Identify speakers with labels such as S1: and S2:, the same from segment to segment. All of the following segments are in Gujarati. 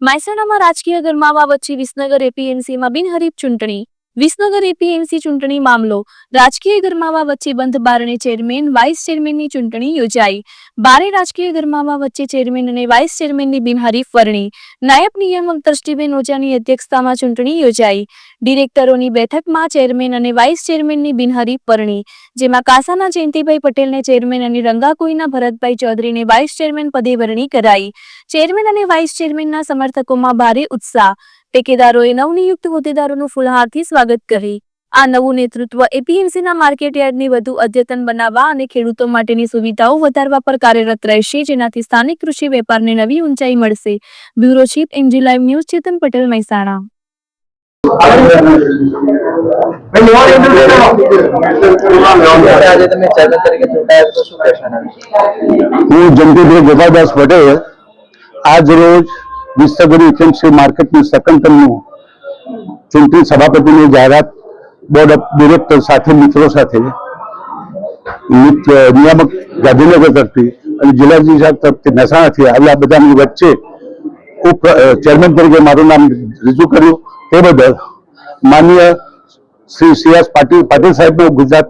S1: મહેસાણામાં રાજકીય ગરમાવા વચ્ચે વિસનગર એપીએમસીમાં બિનહરીફ ચૂંટણી. વિસનગર એપીએમસી ચૂંટણી મામલો. રાજકીય ગરમાવા વચ્ચે બંધ બારણે ચેરમેન, વાઇસ ચેરમેનની ચૂંટણી યોજાઈ. બારે રાજકીય ગરમાવા વચ્ચે ચેરમેન અને વાઇસ ચેરમેનની બિનહરીફ વરણી. નાયબ નિયામક દ્રષ્ટિબેન ઓઝાની અધ્યક્ષતામાં ચૂંટણી યોજાઈ. ડિરેક્ટરોની બેઠકમાં ચેરમેન અને વાઇસ ચેરમેનની બિનહરીફ વરણી. જેમાં કાસાના જયંતિભાઈ પટેલને ચેરમેન અને રંગાકોઈના ભરતભાઈ ચૌધરીને વાઇસ ચેરમેન પદે વરણી કરાઈ. ચેરમેન અને વાઇસ ચેરમેનના સમર્થકોમાં ભારે ઉત્સાહ. ટેકેદારોએ નવનિયુક્ત હોદ્દેદારોનું ફૂલહારથી સ્વાગત કરી. આ નવું નેતૃત્વ એપીએમસીના માર્કેટયાર્ડને વધુ અદ્યતન બનાવવા અને ખેડૂતો માટેની સુવિધાઓ વધારવા પર કાર્યરત રહેશે, જેનાથી સ્થાનિક કૃષિ વેપારને નવી ઊંચાઈ મળશે. Bureau chief NG live news, Chetan Patel, Mehsana.
S2: આજ
S3: રોજ વિશ્વગુરુ એફએમસી માર્કેટની સેકન્ડ ટર્મનું ચૂંટણી સભાપતિની જાહેરાત બોર્ડ ઓફ ડિરેક્ટર સાથે મિત્રો સાથે મિત- નિયામક ગાંધીનગર તરફથી અને જિલ્લા જિલ્લા તરફથી મહેસાણાથી આવ્યા બધાની વચ્ચે ઉપ ચેરમેન તરીકે મારું નામ રજૂ કર્યું તે બદલ માનનીય શ્રી સી એસ પાટીલ પાટીલ સાહેબનો ગુજરાત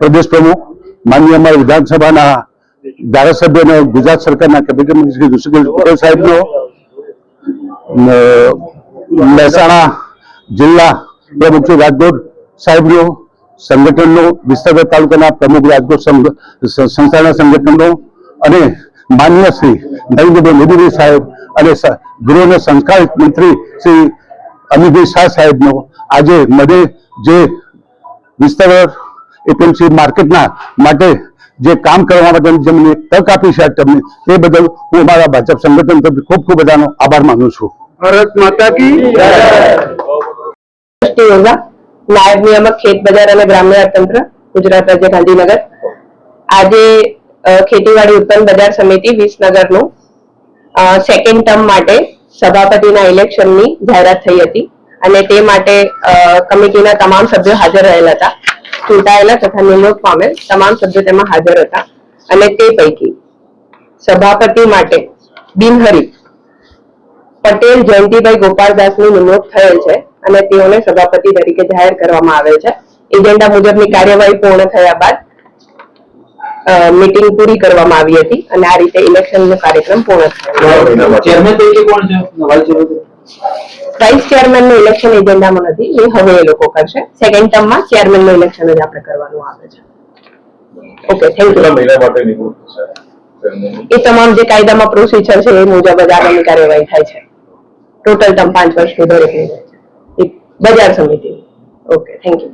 S3: પ્રદેશ પ્રમુખ માનનીય અમારા વિધાનસભાના ધારાસભ્ય અને ગુજરાત સરકારના કેબિનેટ મંત્રી શ્રી ઋષિકેશ પટેલ સાહેબનો અ, મહેસાણા જિલ્લા પ્રમુખ રાજકોટ સાહેબનો સંગઠનનો વિસ્તાર તાલુકાના પ્રમુખ રાજકોટ સંસ્થાના સંગઠનનો અને માન્ય શ્રી નરેન્દ્રભાઈ મોદીભાઈ સાહેબ અને ગૃહના સંકાલિત મંત્રી શ્રી અમિતભાઈ શાહ સાહેબનો આજે મને જે વિસ્તાર એપીએમસી માર્કેટના માટે જે કામ કરવા માટે જે મને તક આપી છે તમને તે બદલ હું અમારા ભાજપ સંગઠન તરફ ખૂબ ખૂબ બધાનો આભાર માનું છું. ભારત માતા કી
S4: જય. નાયબ નિયામક ખેત બજાર અને ગ્રામ્ય અર્થતંત્ર ગુજરાત રાજ્ય ગાંધીનગર. આજે ખેતીવાડી ઉત્પન્ન બજાર સમિતિ વિસનગરનું સેકન્ડ ટર્મ માટે સભાપતિના ઇલેક્શનની જાહેરાત થઈ હતી. અને તે માટે અ, કમિટીના તમામ સભ્યો હાજર રહેલા હતા. ચૂંટાયેલા તથા નિમણૂક પામેલ તમામ સભ્યો તેમાં હાજર હતા અને તે પૈકી સભાપતિ માટે બિનહરીફ પટેલ, જયંતિભાઈ ગોપાલદાસની નિમણૂક થયેલ છે અને તેઓને સભાપતિ તરીકે જાહેર કરવામાં આવેલ છે. એજન્ડા મુજબની કાર્યવાહી પૂર્ણ થયા બાદ મીટિંગ પૂરી કરવામાં આવી હતી અને આ રીતે ઇલેક્શનનો કાર્યક્રમ પૂર્ણ થયો.
S2: ચેરમેન તરીકે કોણ છે? વાઇસ
S4: ચેરમેનનું ઇલેક્શન એજન્ડામાં નથી એ હવે એ લોકો કરશે. સેકન્ડ ટર્મમાં ચેરમેનનું ઇલેક્શન જ આપણે કરવાનું આવે છે. ઓકે થેન્ક યુ
S5: મહિના માટે નિવૃત્ત છે
S4: એ તમામ જે કાયદામાં પ્રોસિજર છે એ મુજબ જ આગળની કાર્યવાહી થાય છે. ટોટલ ટર્મ પાંચ વર્ષની દરેકની જાય છે. બજાર સમિતિ. Okay thank you